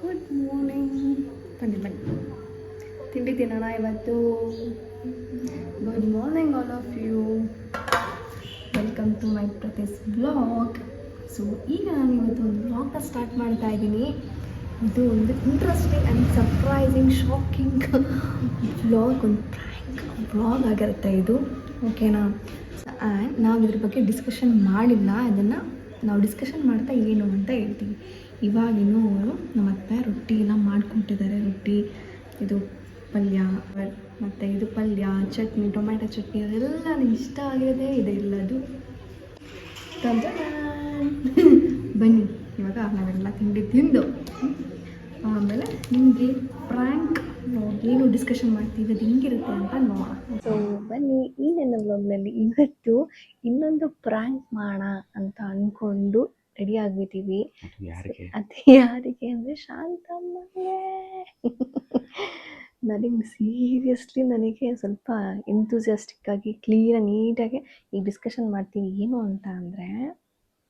Good morning ಬನ್ನಿ ಬನ್ನಿ. ತಿಂಡಿ ತಿನ್ನೋಣ ಇವತ್ತು. Good morning all of you welcome to my Prathi's blog so ಈಗ ನಾನು ಇವತ್ತು ಒಂದು ಬ್ಲಾಗ್ನ ಸ್ಟಾರ್ಟ್ ಮಾಡ್ತಾ ಇದ್ದೀನಿ. ಇದು ಒಂದು interesting and surprising shocking blog ಒಂದು ಪ್ರ್ಯಾಂಕ್ ಬ್ಲಾಗ್ ಆಗಿರುತ್ತೆ ಇದು. ಓಕೆನಾ ಆ್ಯಂಡ್ ನಾವು ಇದ್ರ ಬಗ್ಗೆ ಡಿಸ್ಕಷನ್ ಮಾಡಿಲ್ಲ. ಅದನ್ನು ನಾವು ಡಿಸ್ಕಷನ್ ಮಾಡ್ತಾ ಏನು ಅಂತ ಹೇಳ್ತೀವಿ. ಇವಾಗಿನೂ ಅವರು ನಮ್ಮ ಅತ್ತೆ ರೊಟ್ಟಿ ಎಲ್ಲ ಮಾಡ್ಕೊಟ್ಟಿದ್ದಾರೆ. ರೊಟ್ಟಿ, ಇದು ಪಲ್ಯ, ಮತ್ತು ಇದು ಪಲ್ಯ, ಚಟ್ನಿ, ಟೊಮ್ಯಾಟೊ ಚಟ್ನಿ ಅದೆಲ್ಲ ನನಗೆ ಇಷ್ಟ ಆಗಿರೋದೇ ಇದೆ ಎಲ್ಲದು. ಬನ್ನಿ, ಇವಾಗ ನಾವೆಲ್ಲ ತಿಂಡಿ ತಿಂದು ಆಮೇಲೆ ನಿಮಗೆ ಪ್ರ್ಯಾಂಕ್ ಏನು ಡಿಸ್ಕಷನ್ ಮಾಡ್ತೀವಿ ಅದು ಹೆಂಗಿರುತ್ತೆ ಅಂತ ನೋಡೋಣ. ಸೊ ಬನ್ನಿ ಈ ನನ್ನ ಬ್ಲಾಗ್ನಲ್ಲಿ ಇವತ್ತು ಇನ್ನೊಂದು ಪ್ರಾಂಕ್ ಮಾಡೋಣ ಅಂತ ಅಂದ್ಕೊಂಡು ರೆಡಿ ಆಗಿಬಿಟ್ಟಿವಿ. ಅದು ಯಾರಿಗೆ? ಅದು ಯಾರಿಗೆ ಅಂದರೆ ಶಾಂತಮ್ಮಗೆ ನನಗೆ ಸೀರಿಯಸ್ಲಿ ನನಗೆ ಸ್ವಲ್ಪ ಎಂತೂಸಿಯಾಸ್ಟಿಕ್ ಆಗಿ ಕ್ಲೀನಾಗಿ ನೀಟಾಗಿ ಈಗ ಡಿಸ್ಕಷನ್ ಮಾಡ್ತೀವಿ. ಏನು ಅಂತ ಅಂದರೆ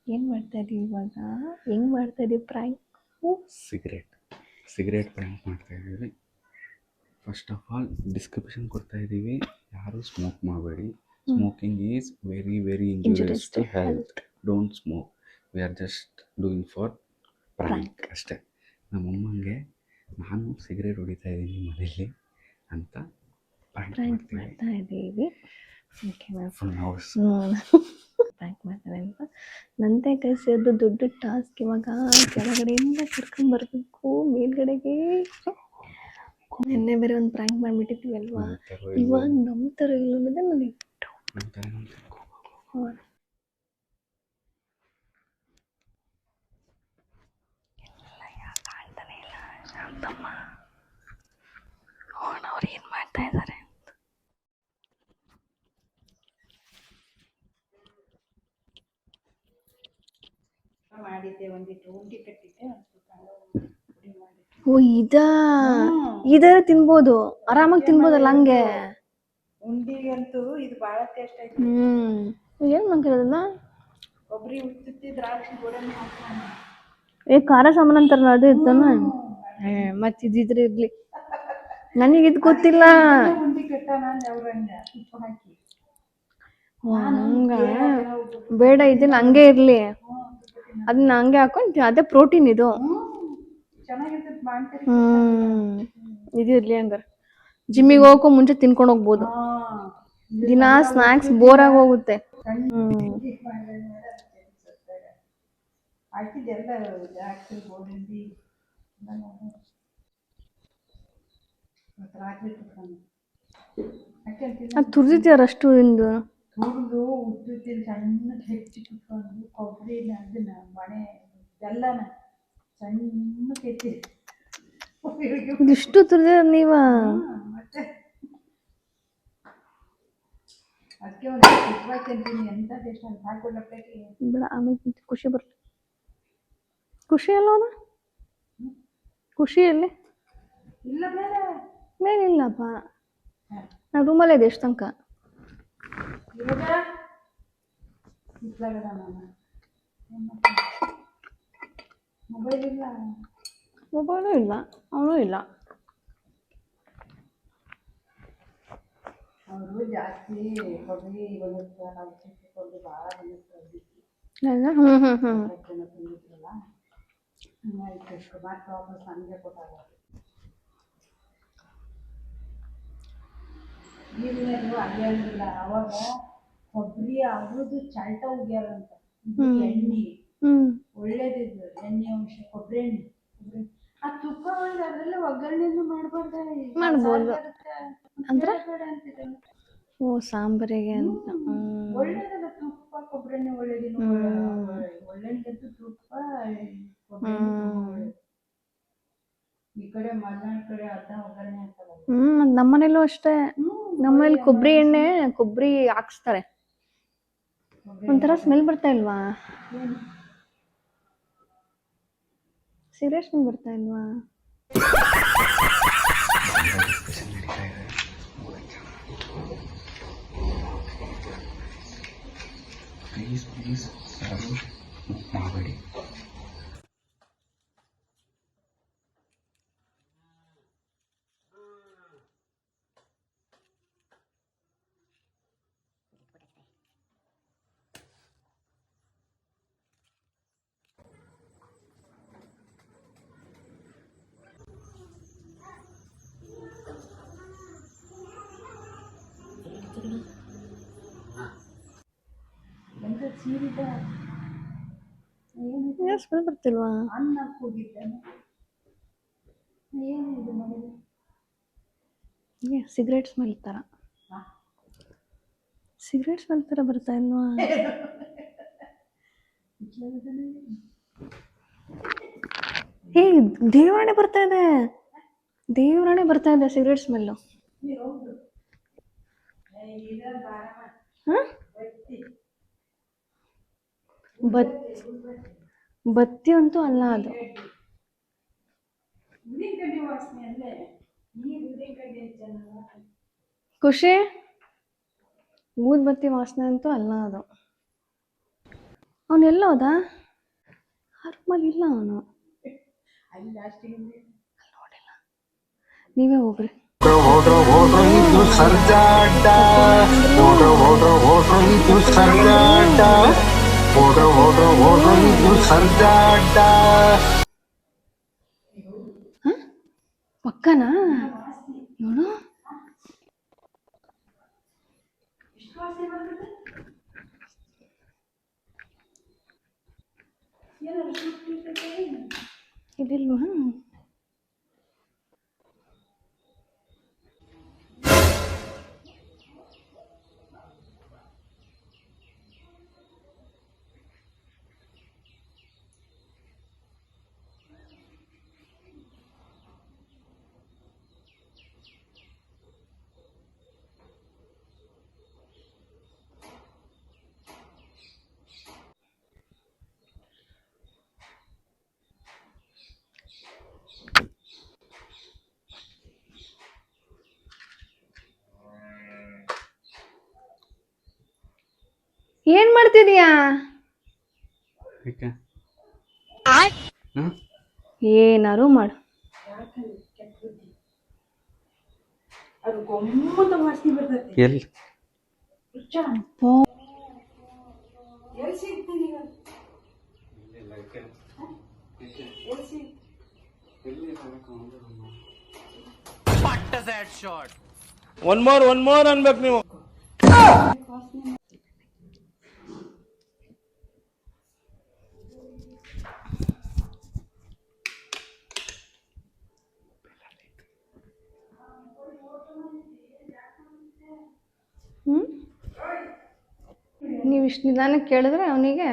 ಏನು ಮಾಡ್ತಾ ಇದೀವಿ ಇವಾಗ? ಹೆಂಗೆ ಮಾಡ್ತಾ ಇದೀವಿ ಪ್ರಾಂಕ್ ಸಿಗರೇಟ್ ಸಿಗರೇಟ್ ಪ್ರಾಂಕ್ ಮಾಡ್ತಾ ಇದ್ದೀವಿ ಫಸ್ಟ್ ಆಫ್ ಆಲ್ ಡಿಸ್ಕ್ರಿಪ್ಷನ್ ಕೊಡ್ತಾ ಇದ್ದೀವಿ ಯಾರು ಸ್ಮೋಕ್ ಮಾಡಬೇಡಿ. Smoking is very very injurious to health don't smoke we are just doing for prank ಅಷ್ಟೇ. ನಮ್ಮಮ್ಮಂಗೆ ನಾನು ಸಿಗರೇಟ್ ಹೊಡಿತಾ ಇದ್ದೀನಿ ಮನೆಯಲ್ಲಿ ಅಂತ ಪ್ರ್ಯಾಂಕ್ ಮಾಡ್ತಾ ಇದ್ದೀವಿ ಪ್ಯಾಂಕ್ ಮಾಡ್ತಾರೆ ಅಂತ. ನಂತೆ ಕೈ ಸೇರಿದು ದೊಡ್ಡ ಟಾಸ್ಕ್ ಇವಾಗ ಕೆಳಗಡೆಯಿಂದ ಕರ್ಕೊಂಡ್ಬರ್ಬೇಕು ಮೇಲ್ಗಡೆಗೆ. ನಿನ್ನೆ ಬೇರೆ ಒಂದು ಪ್ರ್ಯಾಂಕ್ ಮಾಡಿಬಿಟ್ಟಿದ್ವಿ ಅಲ್ವಾ ಇವಾಗ ನಮ್ಮ ಥರ ಇಲ್ಲ ಅನ್ನೋದೇ ನನಗೆ ಅವ್ರು ಏನು ಮಾಡ್ತಾ ಇದ್ದಾರೆ ಅಂತ. ಮಾಡಿದ್ದೆ ಕಟ್ಟಿದ್ದೆ ಓ ಇದಾ? ಇದರ ತಿನ್ಬೋದು ಆರಾಮಾಗಿ ತಿನ್ಬೋದಲ್ಲ ಹಂಗೆ ಉಂಡಿಗಂತೂ ಇದು ಬಹಳ ಟೇಸ್ಟ್ ಐತಿ. ಹ್ಮ್. ಏನು ಮಾಡ್ತಿರೋದನ್ನ ಕೊಬ್ಬರಿ ಉಚ್ಚುತ್ತಿ ದ್ರಾಕ್ಷಿ ಗೋಡಂಬಿ ಹಾಕ್ತಾನೆ. ಏ ಖಾರ ಸಾಮಾನು ಅಂತಾರಲ್ಲ ಅದೇ ಇರ್ತಾನ ಏ ಮತ್ತೆ ಇದಿದ್ರೆ ಇರ್ಲಿ. ನನಗೆ ಇದು ಗೊತ್ತಿಲ್ಲ. ಉಂಡಿ ಕಟ್ಟಾನ ಅವ್ರಂಗ ಉಪ್ಪು ಹಾಕಿ. ಹಂಗ? ಬೇಡ ಇದನ್ನ ಹಂಗೆ ಇರ್ಲಿ. ಅದನ್ನ ಹಂಗೆ ಹಾಕೊಂಡು ಅದೇ ಪ್ರೋಟೀನ್ ಇದು. ಚೆನ್ನಾಗಿರ್ತೈತೆ ಮಾಡ್ತೀರಿ ಹ್ಮ್. ಇದು ಇರ್ಲಿ ಹಂಗಾರೆ. ಜಿಮ್ಮಿಗೆ ಹೋಗಕ್ಕೂ ಮುಂಚೆ ತಿನ್ಕೊಂಡು ಹೋಗ್ಬೋದು. ದಿನ ಸ್ನಾಕ್ಸ್ ಬೋರ್ ಆಗಿ ಹೋಗುತ್ತೆ. ತುರ್ದಿದ್ಯಾರ ಅಷ್ಟು ಇಂದು? ಹೆಚ್ಚಿ ಕುತ್ಕೊಂಡು ಕೊಬ್ಬರಿನ ಅದನ್ನ ಮಣೆ ಬೆಲ್ಲನ ಸಣ್ಣಕ್ಕೆ ಹೆಚ್ಚಿ ಇದಿಷ್ಟು ತುರ್ದಿದ ನೀವ? ಬಿಡ ಆಮೇಲೆ ಖುಷಿ ಬರ್ಲಿ. ಖುಷಿ ಅಲ್ವ ಖುಷಿ ಎಲ್ಲಿ? ಇಲ್ಲ ಬೇರೆ. ಮೇಲಿಲ್ಲಪ್ಪ ನಾ ರೂಮಲ್ಲೇ ಇದೆ ಎಷ್ಟು ತನಕ? ಮೊಬೈಲ್ ಇಲ್ಲ. ಮೊಬೈಲು ಇಲ್ಲ ಅವನೂ ಇಲ್ಲ ಅವರು ಜಾಸ್ತಿ ಕೊಬ್ಬರಿ ಬಂದಿತ್ತು ನಾವು ಚಿಕ್ಕ ಭಾಳ ಜನ ಬಂದಿದ್ರಲ್ಲ ಹಂಗಾಗಿ ಮತ್ತೆ ವಾಪಸ್ ನನಗೆ ಕೊಟ್ಟಾಗ ಈಗಿನದು ಅಲ್ಲಿಲ್ಲ ಅವಾಗ ಕೊಬ್ಬರಿ ಅವ್ರದ್ದು ಚಲ್ಟ ಉಗ್ಯಾರಂತ ಇದು ಎಣ್ಣೆ ಹ್ಞೂ ಒಳ್ಳೇದಿದ್ರು ಎಣ್ಣೆ ಅಂಶ ಕೊಬ್ಬರಿ ಎಣ್ಣೆ ತುಪ್ಪ ಒಳ್ಳೆ ಅದರಲ್ಲೇ ಮಾಡಬಾರ್ದ ಮಾಡ್ಬೋದು. ಅಂದ್ರೆ? ಓ ಸಾಂಬಾರಿಗೆ ಅಂತ. ಒಳ್ಳೇದಲ್ಲ ತುಪ್ಪ ಕೊಬ್ಬರಿನೇ ಒಳ್ಳೇದಿನ ಒಳ್ಳೆಣ್ಣೆಗಂತೂ ತುಪ್ಪ. ಈ ಕಡೆ ಮಲೆನಾಡು ಕಡೆ ಒಗ್ಗರಣೆ ಹಾಕಲ್ಲ ಹ್ಞೂ ನಮ್ಮನೇಲೂ ಅಷ್ಟೇ. ನಮ್ಮನೇಲಿ ಕೊಬ್ಬರಿ ಎಣ್ಣೆ ಕೊಬ್ಬರಿ ಹಾಕ್ಸ್ತಾರೆ. ಒಂಥರ ಸ್ಮೆಲ್ ಬರ್ತಾ ಇಲ್ವಾ? ಸೀರಿಯಸ್ ಸ್ಮೆಲ್ ಬರ್ತಾ ಇಲ್ವಾ ಡಿಸ್ಕಷನ್ ನಡೀತಾ ಇದೆ ಪ್ಲೀಸ್ ಪ್ಲೀಸ್ ಯಾರು ಮಾಡಬೇಡಿ ಸ್ಮೆಲ್ ಬರ್ತಿಲ್ವಾ ಅನ್ನ ಕೂಗಿದ್ದಾನೆ. ಏನು ಇದು ಮಾಡಿದೆ ಸಿಗರೇಟ್ ಸ್ಮೆಲ್ ಥರ ಸಿಗರೇಟ್ ಸ್ಮೆಲ್ ಥರ ಬರ್ತಾ ಇಲ್ವಾ? ಹೇ ದೇವರಾಣೆ ಬರ್ತಾ ಇದೆ. ದೇವರಾಣೆ ಬರ್ತಾ ಇದೆ ಸಿಗರೇಟ್ ಸ್ಮೆಲ್ಲು. ಬತ್ ಬತ್ತಿ ಅಂತೂ ಅಲ್ಲ ಅದು. ಖುಷಿ? ಊದ್ ಬತ್ತಿ ವಾಸನೆ ಅಂತೂ ಅಲ್ಲ ಅದು. ಅವನು ಎಲ್ಲೋದ ರೂಮಲ್ಲಿ ಇಲ್ಲ ಅವನು. ನೋಡಿಲ್ಲ ನೀವೇ ಹೋಗ್ರಿ. ಸರ್ಜಾಟ. ಓಡ್ರೋ ಓಡ್ರೋ ಓಡ್ರೋ ಇದು ಸರ್ಜಾಟ ಪಕ್ಕನಾ? ನೋಡು. ಇದಿಲ್ವಾ ಏನ್ ಮಾಡ್ತಿದೀಯಾ ಏನಾರು ಮಾಡು ಎಲ್ಲಿ ಒನ್ ಮೋರ್ ಒನ್ ಮೋರ್ ಅನ್ಬೇಕು ನೀವು ಹ್ಮ್ ನೀವು ಇಷ್ಟು ನಿಧಾನಕ್ಕೆ ಕೇಳಿದ್ರೆ ಅವನಿಗೆ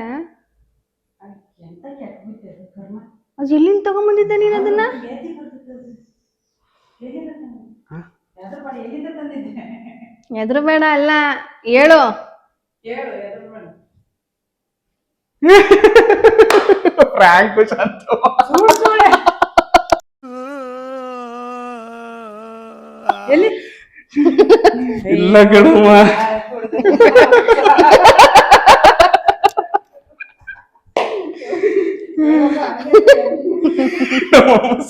ಅದು ಎಲ್ಲಿಂದ ತಗೊಂಬಂದಿದ್ದೆ ನೀನು ಅದನ್ನ? ಎದ್ರ ಬೇಡ ಅಲ್ಲ ಹೇಳು. ಸುಳ್ಳು ಸುಳ್ಳೆ ಎಲ್ಲಿ? ಇಲ್ಲ ಕಣಮ್ಮ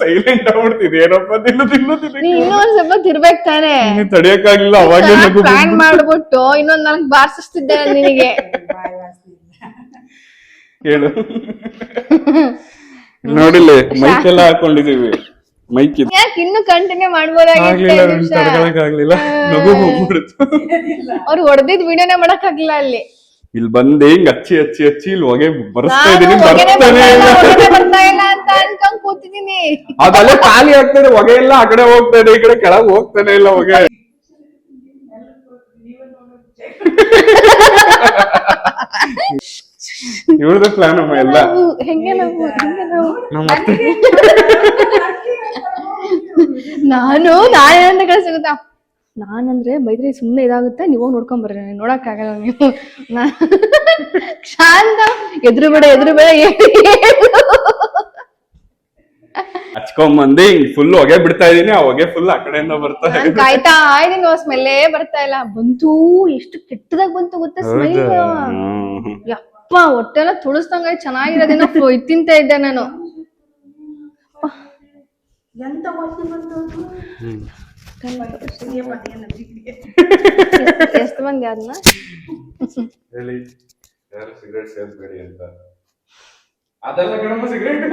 ಸೈಲೆಂಟ್ ಆಗ್ಬಿಡ್ತಿದೆ. ಏನಪ್ಪ ತಿನ್ನು ತಿನ್ನು ನೀ ತಿನ್ನು. ಇನ್ನೂ ಒಂದ್ ಸ್ವಲ್ಪ ತಿರ್ಬೇಕು ತಾನೆ. ತಡಿಯಕ್ಕಾಗ್ಲಿಲ್ಲ ಅವಾಗೇ ನಗು ಪ್ಲಾನ್ ಮಾಡ್ಬಿಟ್ಟು ಇನ್ನೊಂದ್ ನನಗೆ ಬಾರ್ಸಿಸ್ತಿದ್ದೆ ನಾನ್ ನಿನಗೆ. ಬಾಯಿ ಹೇಳು. ನೋಡಿಲ್ಲ ಮೈಕ್ ಎಲ್ಲ ಹಾಕೊಂಡಿದೀವಿ. ಮೈಕ್ ಇದೆ. ಯಾಕೆ ಇನ್ನು ಕಂಟಿನ್ಯೂ ಆಗ್ಲಿಲ್ಲ ಮಾಡ್ಬೋದಾಗಿತ್ತು ನನ್ ತಡ್ಕೊಳಕ್ ಆಗ್ಲಿಲ್ಲ. ನಗು ಹೋಗ್ಬಿಡ್ತು. ಅವ್ರು ಹೊಡೆದಿದ್ ವಿಡಿಯೋನೇ ಮಾಡಕ್ ಆಗ್ಲಿಲ್ಲ ಅಲ್ಲಿ. ಇಲ್ಲಿ ಬಂದೆ ಹಿಂಗ್ ಹಚ್ಚಿ ಹಚ್ಚಿ ಹಚ್ಚಿ ಇಲ್ಲಿ ಹೊಗೆ ಬರ್ಸ್ತಾ ಇದೀನಿ ಬರ್ತಾನೆ ಅದಲ್ಲೇ ಖಾಲಿ ಆಗ್ತದೆ ಹೊಗೆ ಎಲ್ಲ ಆ ಕಡೆ ಹೋಗ್ತಾ ಇದೆ ಈ ಕಡೆ ಕೆಳಗ್ ಹೋಗ್ತಾನೆ ಇಲ್ಲ ಹೊಗೆ. ಇವ್ರದ್ದು ಪ್ಲಾನ್ ಅಮ್ಮ ಎಲ್ಲ. ನಾವು ಹೆಂಗೆ ನಾವು ಹೆಂಗೆ ನಾವು. ನಮ್ಮ ಅತ್ತೆ. ನಾನು ನಾನೇನಂತ ಕಳ್ಸಿ ಗೊತ್ತಾ ನಾನಂದ್ರೆ ಬೈದ್ರೆ ಸುಮ್ಮನೆ ಇದಾಗುತ್ತೆ ನೀವು ಹೋಗಿ ನೋಡ್ಕೊಂಡ್ ಬರ್ರಿ ನನಗೆ ನೋಡಕ್ ಆಗಲ್ಲ ನೀವು. ನಾ- ಶಾಂತ ಎದುರು ಬೇಡ ಎದುರು ಬೇಡ ಏನು ಹಚ್ಕೊಂಬಂದು ಹಿಂಗ್ ಫುಲ್ ಹೊಗೆ ಬಿಡ್ತಾ ಇದೀನಿ ಆ ಹೊಗೆ ಫುಲ್ ಆ ಕಡೆಯಿಂದ ಬರ್ತಾ ನಾನ್ ಇದೆ. ಕಾಯ್ತಾ ಇದೀನಿ ಸ್ಮೆಲ್ಲೇ ಬರ್ತಾ ಇಲ್ಲ. ಬಂತು ಎಷ್ಟು ಕೆಟ್ಟದಾಗ ಬಂತು ಗೊತ್ತಾ ಸ್ಮೆಲ್ ಹ್ಮ್. ಯಪ್ಪ ಹೊಟ್ಟೆಲ್ಲ ತುಳಿಸ್ದಂಗ ಚೆನ್ನಾಗಿರೋದೇನೋ ಇದ್ ತಿಂತ ಇದ್ದೆ ನಾನು. ಎಂತ ವಾಸನೆ ಬಂತು. ಎಷ್ಟು ಮಂದಿ ಅದನ್ನ ಹೇಳಿ ಯಾರು ಸಿಗರೇಟ್ ಸೇರಿಸ್ಬೇಡಿ ಅಂತ. ಅದೆಲ್ಲ ಕಣಮ್ಮ ಸಿಗರೇಟ್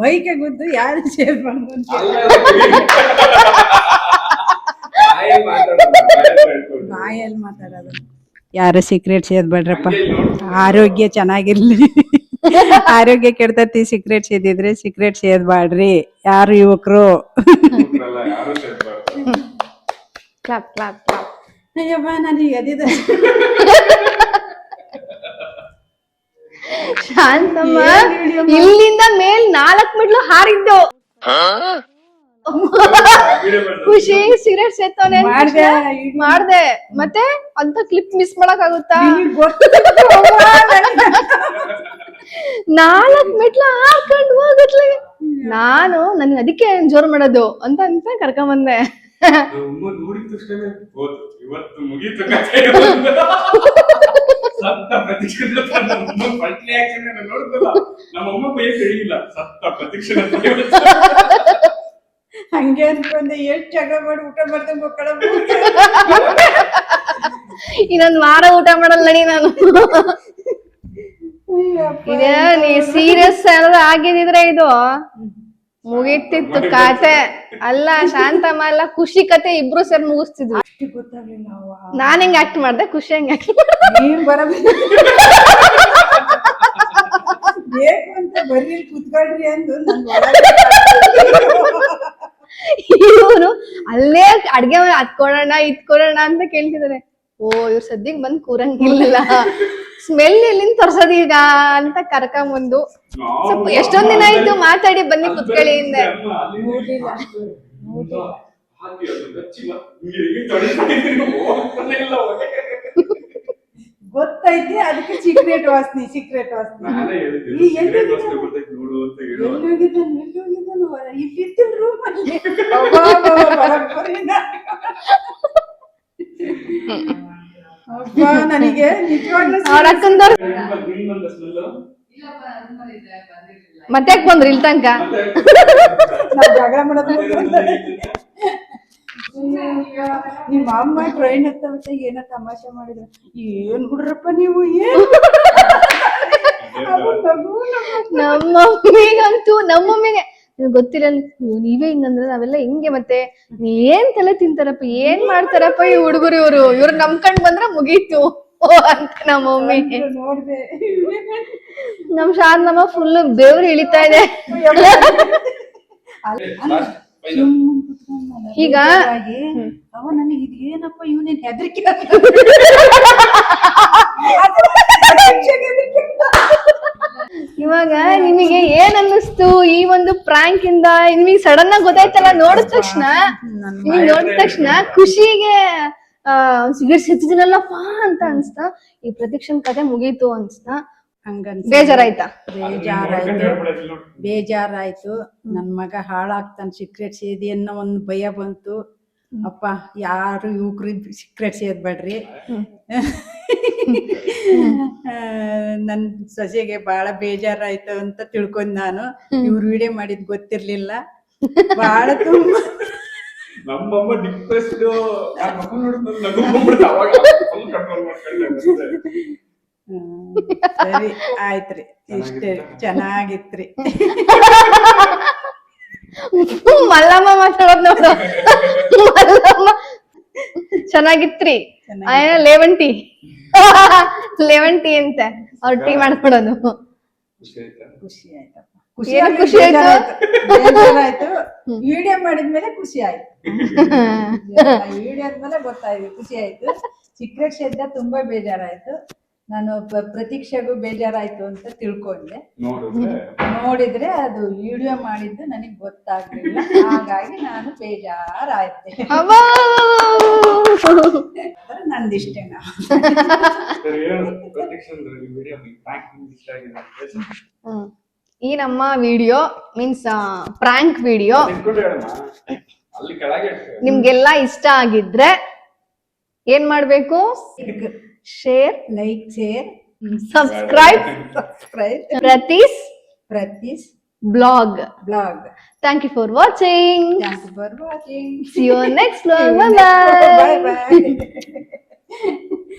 ಬೈಕೆ ಗೊತ್ತು ಯಾರು ಸೇರ್ ಮಾಡ್ಕೊಂಡು ಬಾಯಲ್ಲಿ ಮಾತಾಡೋದು ಯಾರು ಸೀಕ್ರೆಟ್ ಸೇದ್ಬೇಡ್ರಪ್ಪ ಆರೋಗ್ಯ ಚೆನ್ನಾಗಿರ್ಲಿ. ಆರೋಗ್ಯ ಕೆಡ್ತತಿ ಸೀಕ್ರೆಟ್ ಸೇದಿದ್ರೆ ಸೀಕ್ರೆಟ್ ಸೇದ್ಬಾಡ್ರಿ ಯಾರು ಯುವಕರು? Clap clap clap. ನನಗೆ ಅದಿದ ಶಾಂತಮ್ಮ ಇಲ್ಲಿಂದ ಮೇಲ್ ನಾಲ್ಕ್ ಮಿಡ್ಲು ಹಾರಿದ್ದು ಖುಷಿ ಸಿಗರೇಟ್ ಸೇತವನೆ ಮಾಡ್ದೆ, ಮಾಡ್ದೆ. ಮತ್ತೆ ಅಂತ ಕ್ಲಿಪ್ ಮಿಸ್ ಮಾಡಕ್ ಆಗುತ್ತಾ ನಾಲ್ಕ್ ಮೆಟ್ಲ ಹಾಕೊಂಡು ಹೋಗತ್ಲೆ ನಾನು ನನ್ ಅದಕ್ಕೆ ಜೋರ್ ಮಾಡೋದು ಅಂತ ಅಂತ ಕರ್ಕೊಂಡ್ ಬಂದೆ ನೋಡಿದ ತಕ್ಷಣ ಹೋತು. ಇವತ್ತು ಮುಗೀತು ಕಥೆ ಸತ್ತ ಪ್ರತಿಕ್ಷಣ ನಮ್ಮ ಅಮ್ಮ ಪ್ರತಿಕ್ಷಣ ಹಂಗೆ ಅನ್ಕೊಂಡೆ ಎಷ್ಟ್ ಜಗ ಮಾಡಿ ಊಟ ಮಾಡ್ದೆ ಮಕ್ಕಳ ಇನ್ನೊಂದ್ ವಾರ ಊಟ ಮಾಡಲ್ಲ ನಡಿ ನಾನು. ಇದೇ ನೀ ಸೀರಿಯಸ್ ಏನಾದ್ರು ಆಗಿದ್ರೆ ಇದು. ಮುಗಿತಿತ್ತು ಕತೆ. ಅಲ್ಲ ಶಾಂತಮ್ಮ ಅಲ್ಲ ಖುಷಿ ಕತೆ ಇಬ್ರು ಸೇರಿ ಮುಗಿಸ್ತಿದ್ವಿ. ಗೊತ್ತಾಗ್ಲಿಲ್ಲ. ನಾನ್ ಹೆಂಗ್ ಆಕ್ಟ್ ಮಾಡ್ದೆ? ಖುಷಿ ಹೆಂಗ್ ಆಕ್ಟ್ ನೀನ್ ಬರಬೇಕು ಬೇಕು ಅಂತ ಬರ್ರಿ ಕುತ್ಕೊಳ್ರಿ ಅಂದು ನನ್ ಇವ್ರು ಅಲ್ಲೇ ಅಡ್ಗೆ ಮನೆ ಇತ್ಕೊಳೋಣ ಅಂತ ಕೇಳ್ತಿದಾರೆ. ಓ ಇವ್ರ ಸದ್ಯಕ್ ಬಂದ್ ಕೂರಂಗಿಲ್ಲ ಸ್ಮೆಲ್ ಎಲ್ಲಿಂದ ತರ್ಸೋದೀಗ ಈಗ ಅಂತ ಕರ್ಕೊಂಬಂದು. ಸ್ವಲ್ಪ ಎಷ್ಟೊಂದ್ ದಿನ ಆಯ್ತು ಮಾತಾಡಿ ಬನ್ನಿ ಕುತ್ಕೊಳ್ಳಿ ಹಿಂದೆ. ಗೊತ್ತೈತಿ ಅದಕ್ಕೆ ಸೀಕ್ರೆಟ್ ವಾಸನೆ ಸೀಕ್ರೆಟ್ ವಾಸನೆ. ಈ ಎಲ್ಲಿ ಹೋಗಿದ್ದಾನೆ? ನೋಡು ಅಂತ ಹೇಳು. ಎಲ್ಲಿ ಹೋಗಿದ್ದಾನೆ ಇಲ್ಲಿ ಇರ್ತೀನಿ ಅಲ್ಲಿ. ನನಗೆ ಮತ್ತೆ ಬಂದ್ರಿ ಇಲ್ಲಿ ತನಕ? ಜಗಳ ಮಾಡೋದು ನಿಮ್ಮ ಅಮ್ಮ ಟ್ರೈನ್ ಹತ್ತ ಮತ್ತೆ ಏನೋ ತಮಾಷೆ ಮಾಡಿದ್ರು. ಏನ್ ಹುಡ್ರಪ್ಪ ನೀವು ಏನ್. ನಮ್ಮ ಮಮ್ಮಿಗಂತೂ ನಮ್ಮ ಮಮ್ಮಿಗೆ ನಿಮ್ಗ್ ಗೊತ್ತಿಲ್ಲ ನೀವೇ ಹಿಂಗಂದ್ರೆ ನಾವೆಲ್ಲ ಹಿಂಗೆ ಮತ್ತೆ ಏನ್ ತಲೆ ತಿಂತಾರಪ್ಪ ಏನ್ ಮಾಡ್ತಾರಪ್ಪ ಈ ಹುಡುಗರು ಇವ್ರು? ಇವ್ರು ನಮ್ಕಂಡ್ ಬಂದ್ರೆ ಮುಗೀತು ಅಂತ ನಮ್ಮ ಮಮ್ಮಿ. ನಮ್ ಶಾಂತಮ್ಮ ಫುಲ್ ಬೆವ್ರು ಇಳಿತಾ ಇದೆ. ಈಗ ಅವ ನನಗೆ ಇವನೇನ್ ಹೆದರಿಕೆ? ಇವಾಗ ನಿಮಗೆ ಏನ್ ಅನ್ನಿಸ್ತು ಈ ಒಂದು ಪ್ರಾಂಕ್ ಇಂದ? ನಿಮಗೆ ಸಡನ್ ಆಗಿ ಗೊತ್ತಾಯ್ತಲ್ಲ ನೋಡಿದ ತಕ್ಷಣ? ನಿಮಗೆ ನೋಡಿದ ತಕ್ಷಣ ಖುಷಿಗೆ ಸಿಗರೇಟ್ ಸಿಗ್ತಿದ್ದೀನಲ್ಲಪ್ಪ ಅಂತ ಅನ್ಸ್ತ. ಈ ಪ್ರತಿಕ್ಷಣ ಕತೆ ಮುಗೀತು ಅನ್ಸ್ತಾ. ಹಂಗನ್ಸ ಬೇಜಾರಾಯ್ತಾ? ಬೇಜಾರಾಯ್ತು. ಬೇಜಾರಾಯ್ತು. ನನ್ ಮಗ ಹಾಳಾಗ್ತಾನ ಸಿಕ್ರೆಟ್ ಸೇದಿ ಅನ್ನೋ ಒಂದು ಭಯ ಬಂತು. ಅಪ್ಪ ಯಾರು ಯುವಕರು ಸಿಕ್ರೆಟ್ ಸೇರ್ಬೇಡ್ರಿ ನನ್ ಸೊಸೆಗೆ ಬಹಳ ಬೇಜಾರಾಯ್ತು ಅಂತ ತಿಳ್ಕೊಂಡ್ ನಾನು. ಇವ್ರು ವಿಡಿಯೋ ಮಾಡಿದ್ ಗೊತ್ತಿರ್ಲಿಲ್ಲ. ಬಹಳ ತುಂಬಾ ನಮ್ಮಮ್ಮ ಡಿಪ್ರೆಸ್ಡ್ ಸರಿ ಆಯ್ತ್ರಿ. ಇಷ್ಟೇ. ಚೆನ್ನಾಗಿತ್ರಿ. ಮಲ್ಲಮ್ಮ ಮಾತಾಡೋದ್ ನೋಡು. ಮಲ್ಲಮ್ಮ. ಚೆನ್ನಾಗಿತ್ರಿ. ಲೆವೆನ್ ಟೀ ಲೆವೆನ್ ಟೀ ಅಂತೆ. ಅವ್ರ ಟೀ ಮಾಡ್ಕೊಡೋದು. ಖುಷಿ ಆಯ್ತಾ ಖುಷಿ ಆಯ್ತಪ್ಪ ಖುಷಿ ಖುಷಿ ಆಯ್ತು? ಬೇಜಾರಾಯ್ತು. ವಿಡಿಯೋ ಮಾಡಿದ್ಮೇಲೆ ಖುಷಿ ಆಯ್ತು ವಿಡಿಯೋ ಆದ್ಮೇಲೆ ಗೊತ್ತಾಯ್ತು. ಖುಷಿ ಆಯ್ತು ಚಿಕ್ಕ ಕ್ಷೇತ್ರ ತುಂಬಾ ಬೇಜಾರಾಯ್ತು. ನಾನು ಪ್ರತೀಕ್ಷೆಗೂ ಬೇಜಾರಾಯ್ತು ಅಂತ ತಿಳ್ಕೊಂಡೆ. ನೋಡಿದ್ರೆ ನೋಡಿದ್ರೆ ಅದು ವಿಡಿಯೋ ಮಾಡಿದ್ದು ನನಗೆ ಗೊತ್ತಾಗ್ಲಿಲ್ಲ. ಹಾಗಾಗಿ ನಾನು ಬೇಜಾರಾಯ್ತೆ. ನಂದಿಷ್ಟೇ ಈ ನಮ್ಮ ವಿಡಿಯೋ ಮೀನ್ಸ್ ಪ್ರಾಂಕ್ ವಿಡಿಯೋ. ನಿಮ್ಗೆಲ್ಲ ಇಷ್ಟ ಆಗಿದ್ರೆ ಏನ್ ಮಾಡ್ಬೇಕು? Share, like, share, hmm. subscribe, subscribe, practice, practice, blog. Blog. Thank you for watching. Thank you for watching. See you next vlog. bye, -bye.